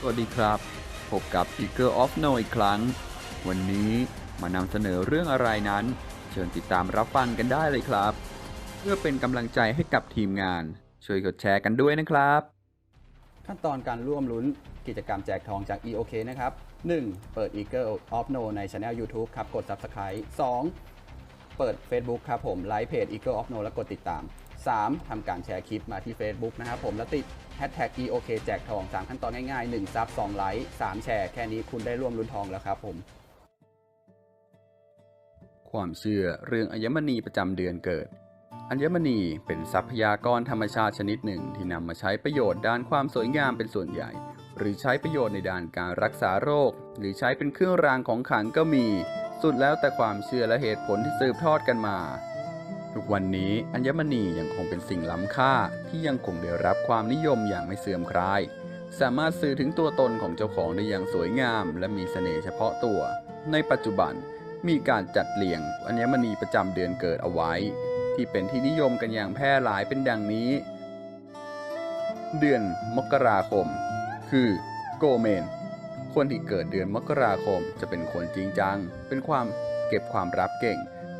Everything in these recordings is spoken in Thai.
สวัสดีครับ พบกับ Eagle of No อีกครั้ง วันนี้มานำเสนอเรื่องอะไรนั้น เชิญติดตามรับฟังกันได้เลยครับ เพื่อเป็นกำลังใจให้กับทีมงาน ช่วยกดแชร์กันด้วยนะครับ ขั้นตอนการร่วมลุ้นกิจกรรมแจกทองจาก EOK นะครับ 1. เปิด Eagle of No ใน Channel YouTube ครับ กด Subscribe 2. เปิด Facebook ครับผมไลค์เพจ Eagle of No แล้วกดติดตาม 3. ทำการแชร์คลิปมาที่ Facebook นะครับผมแล้วติด Hashtag EOK แจกทอง 3 ขั้นตอนง่ายๆ 1 ซับ 2 ไลค์ 3 แชร์ แค่นี้คุณได้ร่วมลุ้นทองแล้วครับผม ความเชื่อเรื่องอัญมณีประจำเดือนเกิด อัญมณีเป็นทรัพยากรธรรมชาติชนิดหนึ่งที่นำมาใช้ประโยชน์ด้านความสวยงามเป็นส่วนใหญ่ หรือใช้ประโยชน์ในด้านการรักษาโรค หรือใช้เป็นเครื่องรางของขลังก็มี สุดแล้วแต่ความเชื่อและเหตุผลที่สืบทอดกันมา ทุกวันนี้อัญมณียังคงเป็นสิ่งล้ำค่าที่ยังคงได้รับความนิยมอย่างไม่เสื่อมคลาย สามารถสื่อถึงตัวตนของเจ้าของได้อย่างสวยงาม และมีเสน่ห์เฉพาะตัว ในปัจจุบันมีการจัดเรียงอัญมณีประจำเดือนเกิดเอาไว้ ที่เป็นที่นิยมกันอย่างแพร่หลายเป็นดังนี้ เดือนมกราคม คือโกเมน คนที่เกิดเดือนมกราคมจะเป็นคนจริงจัง เป็นความเก็บความลับเก่ง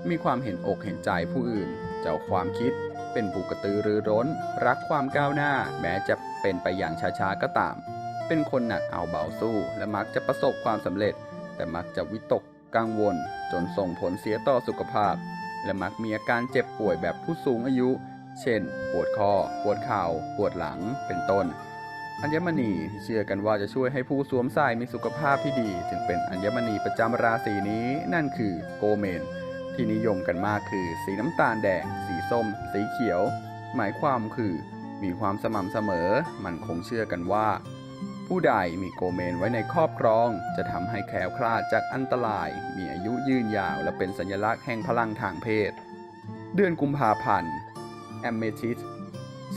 มีความเห็นอกเห็นใจผู้อื่น เจ้าความคิด เป็นผู้กระตือรือร้น รักความก้าวหน้า แม้จะเป็นไปอย่างช้าๆก็ตาม เป็นคนหนักเอาเบาสู้ และมักจะประสบความสำเร็จ แต่มักจะวิตกกังวล จนส่งผลเสียต่อสุขภาพ และมักมีอาการเจ็บป่วยแบบผู้สูงอายุ เช่น ปวดคอ ปวดเข่า ปวดหลัง เป็นต้นอัญมณีเชื่อกันว่าจะช่วยให้ผู้สวมใส่มีสุขภาพที่ดี จึงเป็นอัญมณีประจำราศีนี้นั่นคือโกเมน ที่นิยมกันมากคือ สีน้ำตาลแดง สีส้ม สีเขียว หมายความคือ มีความสม่ำเสมอ มันคงเชื่อกันว่า ผู้ใดมีโกเมนไว้ในครอบครอง จะทำให้แคล้วคลาดจากอันตราย มีอายุยืนยาว และเป็นสัญลักษณ์แห่งพลังทางเพศ เดือนกุมภาพันธ์แอมเมทิส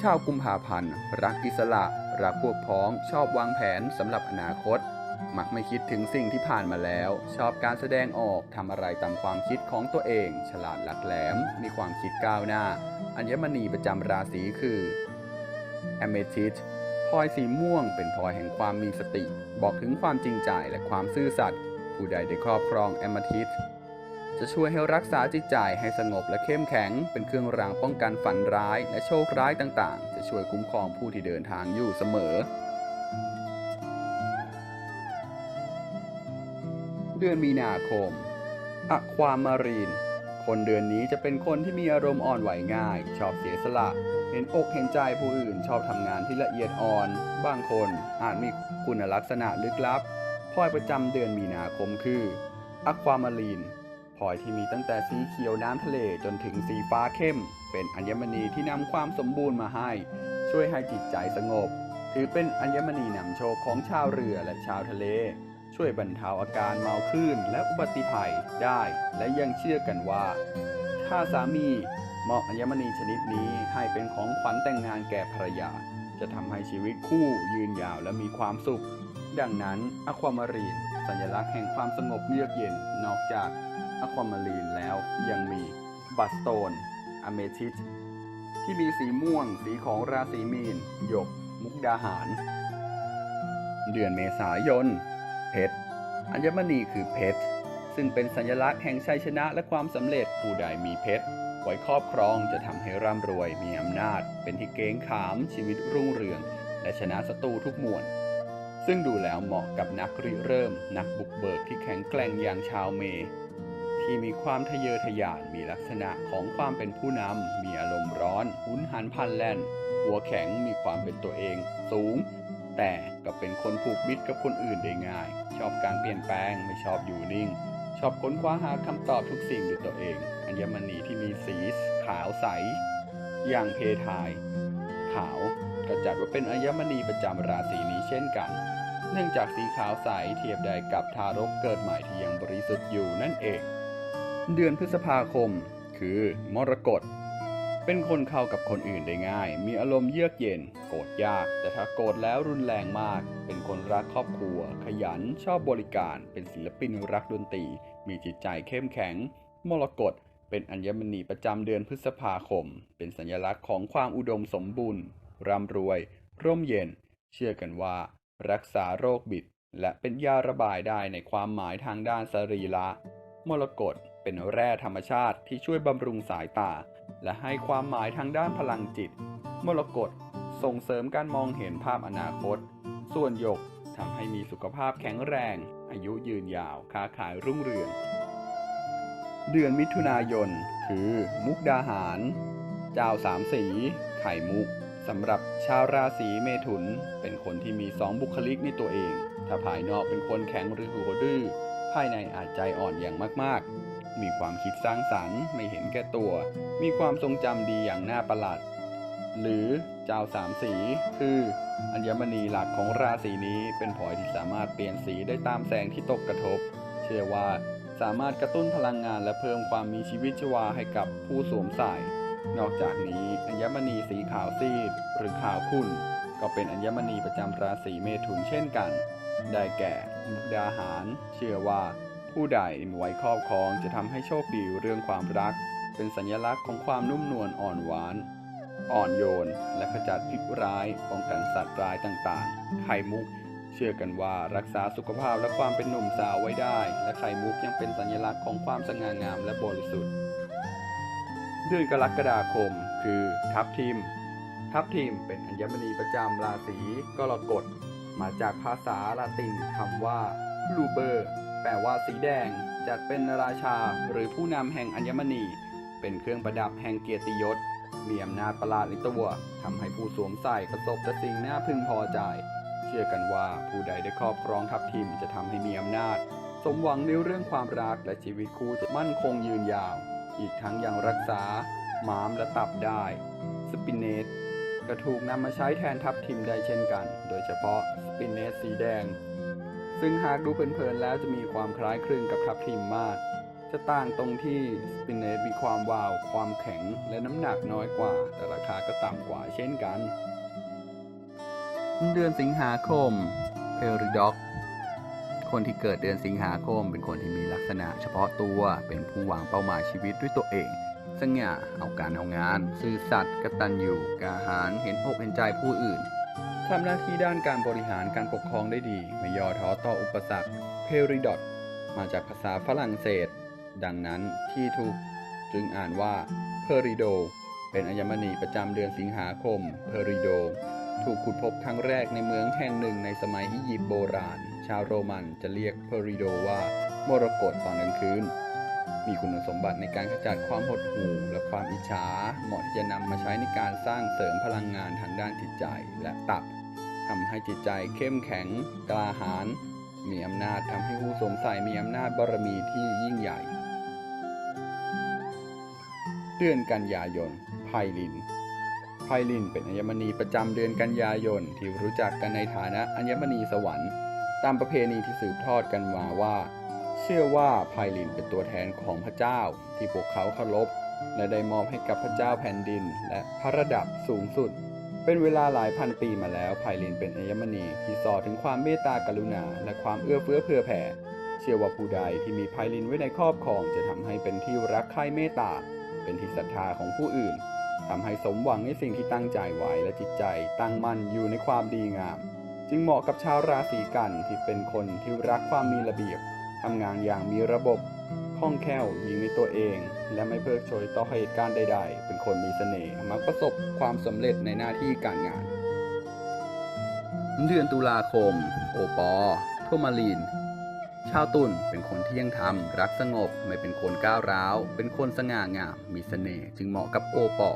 ชาวกุมภาพันธ์ รักอิสระ รักพวกพ้อง ชอบวางแผนสำหรับอนาคต มักไม่คิดถึงสิ่งที่ผ่านมาแล้ว ชอบการแสดงออกทำอะไรตามความคิดของตัวเอง ฉลาดหลักแหลม มีความคิดก้าวหน้า อัญมณีประจำราศีคือ a m e t h y s t พลอยสีม่วงเป็นพลอยแห่งความมีสติ บอกถึงความจริงใจและความซื่อสัตย์ผู้ใดได้ครอบครอง a m e t h y s t จะช่วยให้รักษาจิตใจให้สงบและเข้มแข็ง เป็นเครื่องรางป้องกันฝันร้าย และโชคร้ายต่างๆ จะช่วยคุ้มครองผู้ที่เดินทางอยู่เสมอ เดือนมีนาคมอะความมารีน คนเดือนนี้จะเป็นคนที่มีอารมณ์อ่อนไหวง่าย ชอบเสียสละ เห็นอกเห็นใจผู้อื่น ชอบทำงานที่ละเอียดอ่อน บางคนอาจมีคุณลักษณะลึกลับพลอยประจำเดือนมีนาคมคืออะความมารีนพลอยที่มีตั้งแต่สีเขียวน้ำทะเลจนถึงสีฟ้าเข้ม เป็นอัญมณีที่นำความสมบูรณ์มาให้ ช่วยให้จิตใจสงบ ถือเป็นอัญมณีนำโชคของชาวเรือและชาวทะเล ช่วยบรรเทาอาการเมาคลื่นและอุบัติภัยได้ และยังเชื่อกันว่า ถ้าสามีมอบอัญมณีชนิดนี้ให้เป็นของขวัญแต่งงานแก่ภรรยา จะทำให้ชีวิตคู่ยืนยาวและมีความสุข ดังนั้นอะความารีน สัญลักษณ์แห่งความสงบเยือกเย็นนอกจากอะความารีนแล้วยังมีบัสโตนอเมทิสที่มีสีม่วง สีของราศีมีน หยก มุกดาหาร เดือนเมษายน เพชร อัญมณีคือเพชร ซึ่งเป็นสัญลักษณ์แห่งชัยชนะและความสำเร็จผู้ใดมีเพชร ไว้ครอบครองจะทำให้ร่ำรวยมีอำนาจ เป็นที่เกรงขามชีวิตรุ่งเรือง และชนะศัตรูทุกมวลซึ่งดูแล้วเหมาะกับนักริเริ่ม นักบุกเบิกที่แข็งแกร่งอย่างชาวเม ที่มีความทะเยอทะยานมีลักษณะของความเป็นผู้นำมีอารมณ์ร้อน หุนหันพลันแล่น หัวแข็งมีความเป็นตัวเอง สูง แต่ก็เป็นคนผูกมิตรกับคนอื่นได้ง่าย ชอบการเปลี่ยนแปลงไม่ชอบอยู่นิ่ง ชอบค้นคว้าหาคำตอบทุกสิ่งด้วยตัวเอง อัญมณีที่มีสีขาวใส อย่างเพทาย ขาวก็จัดว่าเป็นอัญมณีประจำราศีนี้เช่นกัน เนื่องจากสีขาวใสเทียบได้กับทารกเกิดใหม่ที่ยังบริสุทธิ์อยู่นั่นเอง เดือนพฤษภาคม คือมรกต เป็นคนเข้ากับคนอื่นได้ง่าย มีอารมณ์เยือกเย็น โกรธยาก แต่ถ้าโกรธแล้วรุนแรงมาก เป็นคนรักครอบครัว ขยัน ชอบบริการ เป็นศิลปินรักดนตรี มีจิตใจเข้มแข็ง มรกต เป็นอัญมณีประจำเดือนพฤษภาคม เป็นสัญลักษณ์ของความอุดมสมบูรณ์ ร่ำรวย ร่มเย็น เชื่อกันว่า รักษาโรคบิด และเป็นยาระบายได้ในความหมายทางด้านสรีระ มรกต เป็นแร่ธรรมชาติที่ช่วยบำรุงสายตา และให้ความหมายทางด้านพลังจิต มรกตส่งเสริมการมองเห็นภาพอนาคต ส่วนหยกทำให้มีสุขภาพแข็งแรง อายุยืนยาว ค้าขายรุ่งเรือง เดือนมิถุนายน คือมุกดาหาร เจ้าสามสี ไข่มุกสำหรับชาวราศีเมถุน เป็นคนที่มีสองบุคลิกในตัวเอง ถ้าภายนอกเป็นคนแข็งหรือหัวดื้อ ภายในอาจใจอ่อนอย่างมากๆ มีความคิดสร้างสรรค์ ไม่เห็นแก่ตัว มีความทรงจำดีอย่างน่าประหลาดหรือเจ้าสามสี คือ อัญมณีหลักของราศีนี้เป็นพลอยที่สามารถเปลี่ยนสีได้ตามแสงที่ตกกระทบ เชื่อว่าสามารถกระตุ้นพลังงานและเพิ่มความมีชีวิตชีวาให้กับผู้สวมใส่ นอกจากนี้อัญมณีสีขาวซีด หรือขาวขุ่น ก็เป็นอัญมณีประจำราศีเมถุนเช่นกัน ได้แก่มุกดาหาร เชื่อว่า ผู้ใดมีไว้ครอบครองจะทำให้โชคดีเรื่องความรัก เป็นสัญลักษณ์ของความนุ่มนวลอ่อนหวาน อ่อนโยน และขจัดพิษร้ายป้องกันสัตว์ร้ายต่างๆ ไข่มุก เชื่อกันว่ารักษาสุขภาพและความเป็นหนุ่มสาวไว้ได้ และไข่มุกยังเป็นสัญลักษณ์ของความสง่างามและบริสุทธิ์เดือนกรกฎาคม คือทับทิม ทับทิมเป็นอัญมณีประจำราศีกรกฎมาจากภาษาละตินคำว่าลูเบอร์ แปลว่าสีแดง จัดเป็นราชาหรือผู้นำแห่งอัญมณี เป็นเครื่องประดับแห่งเกียรติยศ มีอำนาจประหลาดในตัวทำให้ผู้สวมใส่ประสบแต่สิ่งน่าพึงพอใจ เชื่อกันว่าผู้ใดได้ครอบครองทับทิมจะทำให้มีอำนาจ สมหวังในเรื่องความรักและชีวิตคู่จะมั่นคงยืนยาว อีกทั้งยังรักษา ม้ามและตับได้ สปินเนตก็ถูกนำมาใช้แทนทับทิมได้เช่นกัน โดยเฉพาะสปินเนตสีแดง ซึ่งหากดูเพลินๆแล้วจะมีความคล้ายคลึงกับทับทิมมาก จะต่างตรงที่สปินเนตมีความวาว ความแข็งและน้ำหนักน้อยกว่า แต่ราคาก็ต่ำกว่าเช่นกัน เดือนสิงหาคมเพริด็อกคนที่เกิดเดือนสิงหาคม เป็นคนที่มีลักษณะเฉพาะตัว เป็นผู้วางเป้าหมายชีวิตด้วยตัวเองสง่าเอาการเอางาน ซื่อสัตย์กตัญญูกาหารเห็นอกเห็นใจผู้อื่น ทำหน้าที่ด้านการบริหารการปกครองได้ดี ไม่ย่อท้อต่ออุปสรรคเพริดอ t มาจากภาษาฝรั่งเศส ดังนั้นที่ถูกจึงอ่านว่าเพริโด เป็นอัญมณีประจำเดือนสิงหาคมเพริโด ถูกขุดพบครั้งแรกในเมืองแห่งหนึ่งในสมัยอียิปต์โบราณ ชาวโรมันจะเรียกเพริโดว่ามรกตตอนกลางคืน มีคุณสมบัติในการขจัดความหดหู่และความอิจฉา เหมาะที่จะนำมาใช้ในการสร้างเสริมพลังงานทางด้านจิตใจและตับำให้จิตใจเข้มแข็ง กล้าหาญมีอำนาจทำให้ผู้สวมใส่มีอำนาจบารมีที่ยิ่งใหญ่ เดือนกันยายนไพลินไพลินเป็นอัญมณีประจำเดือนกันยายนที่รู้จักกันในฐานะอัญมณีสวรรค์ ตามประเพณีที่สืบทอดกันมาว่า เชื่อว่าไพลินเป็นตัวแทนของพระเจ้าที่พวกเขาเคารพและได้มอบให้กับพระเจ้าแผ่นดินและพระระดับสูงสุด เป็นเวลาหลายพันปีมาแล้วไพลินเป็นอัญมณีที่สอถึงความเมตตากรุณา และความเอื้อเฟื้อเผื่อแผ่ เชื่อว่าผู้ใดที่มีไพลินไว้ในครอบครองจะทำให้เป็นที่รักใคร่เมตตา เป็นที่ศรัทธาของผู้อื่นทำให้สมหวังในสิ่งที่ตั้งใจไว้และจิตใจ ตั้งมั่นอยู่ในความดีงาม จึงเหมาะกับชาวราศีกันที่เป็นคนที่รักความมีระเบียบทำงานอย่างมีระบบ ล่องแคล่วยิงในตัวเอง และไม่เพิกเฉยต่อเหตุการณ์ใด ๆ เป็นคนมีเสน่ห์มักประสบความสำเร็จในหน้าที่การงาน เดือนตุลาคม โอปอโทมาลีน ชาวตุลเป็นคนเที่ยงธรรมรักสงบไม่เป็นคนก้าวร้าว เป็นคนสง่างาม มีเสน่ห์จึงเหมาะกับโอปอ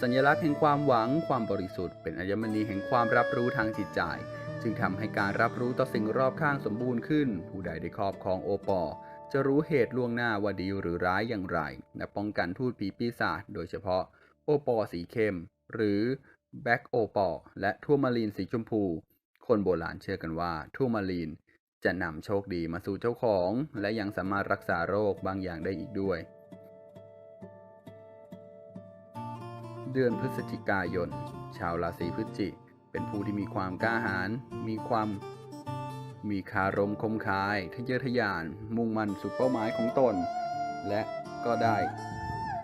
สัญลักษณ์แห่งความหวังความบริสุทธิ์เป็นอัญมณีแห่งความรับรู้ทางจิตใจ จึงทำให้การรับรู้ต่อสิ่งรอบข้างสมบูรณ์ขึ้น ผู้ใดได้ครอบครองโอปอ จะรู้เหตุล่วงหน้าว่าดีหรือร้ายอย่างไร และป้องกันทูตผีปีศาจโดยเฉพาะโอปอสีเข้ม หรือแบ็กโอปอและทัวมาลีนสีชมพู คนโบราณเชื่อกันว่าทัวมาลีนจะนำโชคดีมาสู่เจ้าของ และยังสามารถรักษาโรคบางอย่างได้อีกด้วย เดือนพฤศจิกายน ชาวราศีพฤศจิ เป็นผู้ที่มีความกล้าหาญมีความ มีคารมคมคาย ทะเยอทะยาน มุ่งมั่นสู่เป้าหมายของตน และก็ได้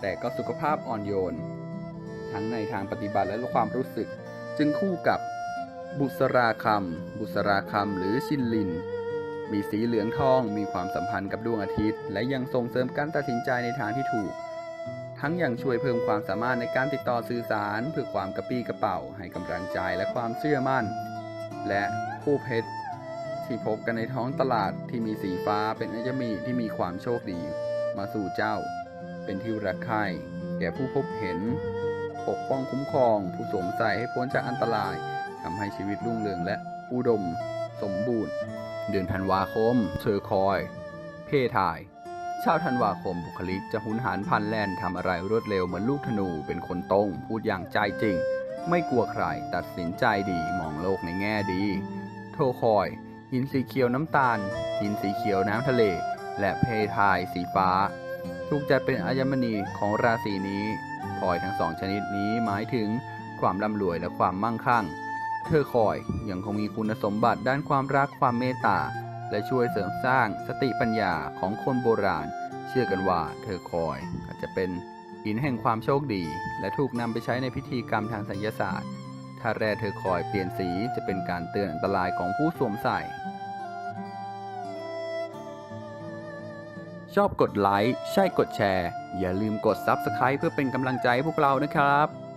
แต่ก็สุขภาพอ่อนโยน ทั้งในทางปฏิบัติและความรู้สึก จึงคู่กับบุษราคำ บุษราคำหรือชินลิน มีสีเหลืองทอง มีความสัมพันธ์กับดวงอาทิตย์ และยังส่งเสริมการตัดสินใจในทางที่ถูก ทั้งยังช่วยเพิ่มความสามารถในการติดต่อสื่อสาร เพื่อความกระปี้กระเป๋า ให้กำลังใจและความเชื่อมั่น และคู่เพชร ที่พบกันในท้องตลาดที่มีสีฟ้าเป็นอัญมณีที่มีความโชคดี มาสู่เจ้า เป็นที่รักใคร่แก่ผู้พบเห็น ปกป้องคุ้มครอง ผู้สวมใส่ให้พ้นจากอันตรายทำให้ชีวิตรุ่งเรืองและอุดม สมบูรณ์ เดือนธันวาคมเธอคอย เพทายชาวธันวาคมบุคลิกจะหุนหันพลันแล่นทำอะไรรวดเร็วเหมือนลูกธนูเป็นคนตรง พูดอย่างใจจริง ไม่กลัวใคร ตัดสินใจดีมองโลกในแง่ดี โทคอย หินสีเขียวน้ำตาล หินสีเขียวน้ำทะเล และเพทายสีฟ้า ถูกจัดเป็นอัญมณีของราศีนี้พลอยทั้งสองชนิดนี้หมายถึงความร่ำรวยและความมั่งคั่ง เธอคอยยังคงมีคุณสมบัติด้านความรักความเมตตา และช่วยเสริมสร้างสติปัญญาของคนโบราณ เชื่อกันว่าเธอคอยอาจจะเป็นหินแห่งความโชคดี และถูกนำไปใช้ในพิธีกรรมทางไสยศาสตร์ ถ้าแร่เธอคอยเปลี่ยนสีจะเป็นการเตือนอันตรายของผู้สวมใส่ ชอบกดไลค์ ใช่กดแชร์ อย่าลืมกด Subscribe เพื่อเป็นกำลังใจให้พวกเรานะครับ